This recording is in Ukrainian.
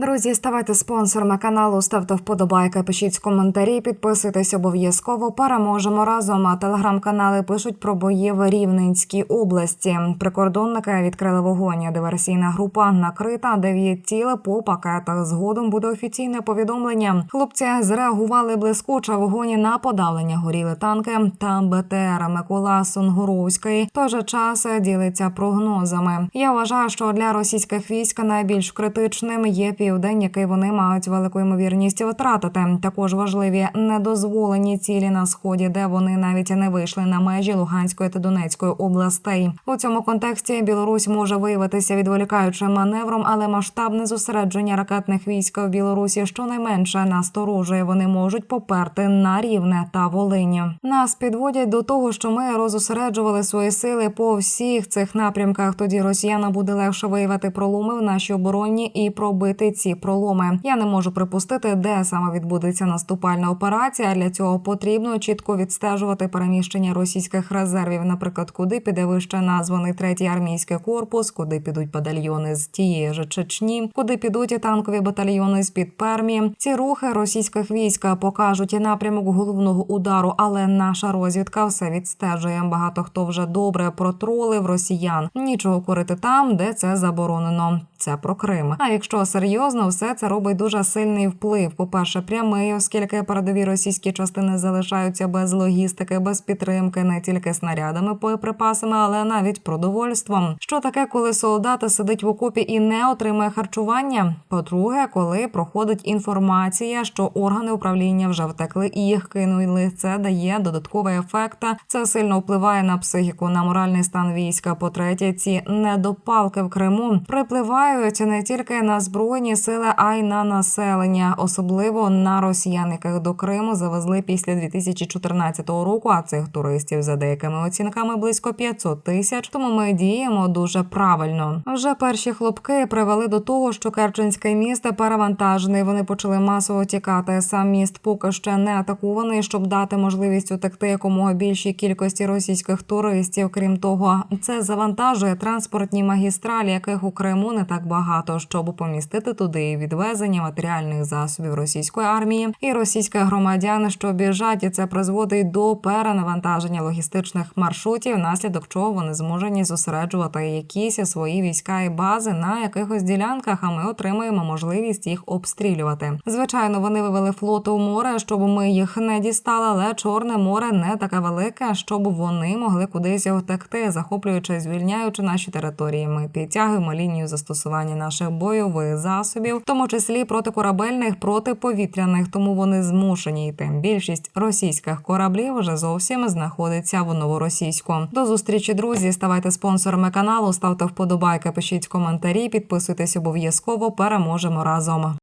Друзі, ставайте спонсорами каналу, ставте вподобайки, пишіть коментарі, підписуйтесь обов'язково. Переможемо разом. А телеграм-канали пишуть про бої в Рівненській області. Прикордонники відкрили вогонь. Диверсійна група накрита. Дев'ять тіл по пакетах. Згодом буде офіційне повідомлення. Хлопці зреагували блискуче вогоні на подавлення. Горіли танки та БТР. Микола той же час ділиться прогнозами. Я вважаю, що для російських військ найбільш критичним є південь, який вони мають велику ймовірність втратити. Також важливі недозволені цілі на сході, де вони навіть не вийшли на межі Луганської та Донецької областей. У цьому контексті Білорусь може виявитися відволікаючим маневром, але масштабне зосередження ракетних військ в Білорусі щонайменше насторожує. Вони можуть поперти на рівне та Волині. Нас підводять до того, що ми розосереджували свої сили по всіх цих напрямках. Тоді росіянам буде легше виявити проломи в нашій обороні і пробити ці проломи. Я не можу припустити, де саме відбудеться наступальна операція. Для цього потрібно чітко відстежувати переміщення російських резервів, наприклад, куди піде вище названий третій армійський корпус, куди підуть батальйони з тієї ж Чечні, куди підуть і танкові батальйони з під Пермі. Ці рухи російських військ покажуть і напрямок головного удару, але наша розвідка все відстежує. Багато хто вже добре протролив росіян. Нічого курити там, де це заборонено. Це про Крим. А якщо серйозно, все це робить дуже сильний вплив. По перше, прямий, оскільки передові російські частини залишаються без логістики, без підтримки, не тільки снарядами, боєприпасами, але навіть продовольством. Що таке, коли солдат сидить в окопі і не отримує харчування? По-друге, коли проходить інформація, що органи управління вже втекли і їх кинули. Це дає додатковий ефект. Це сильно впливає на психіку, на моральний стан війська. По третє, ці недопалки в Криму припливають не тільки на збройні сили, а й на населення, особливо на росіян, яких до Криму завезли після 2014 року. А цих туристів за деякими оцінками близько 500 тисяч. Тому ми діємо дуже правильно. Вже перші хлопки привели до того, що Керченське місто перевантажений. Вони почали масово тікати. Сам міст поки ще не атакований, щоб дати можливість утекти якомога більшій кількості російських туристів. Крім того, це завантажує транспортні магістралі, яких у Криму не так багато, щоб помістити туди і відвезення матеріальних засобів російської армії і російських громадян, що біжать, і це призводить до перенавантаження логістичних маршрутів, наслідок чого вони зможені зосереджувати якісь свої війська і бази на якихось ділянках. А ми отримаємо можливість їх обстрілювати. Звичайно, вони вивели флот у море, щоб ми їх не дістали, але чорне море не таке велике, щоб вони могли кудись втекти, захоплюючи, звільняючи наші території. Ми підтягуємо лінію застосування наших бойових засобів, в тому числі протикорабельних, протиповітряних, тому вони змушені йти. Більшість російських кораблів вже зовсім знаходиться в новоросійську. До зустрічі, друзі. Ставайте спонсорами каналу, ставте вподобайки, пишіть коментарі, підписуйтесь обов'язково. Переможемо разом.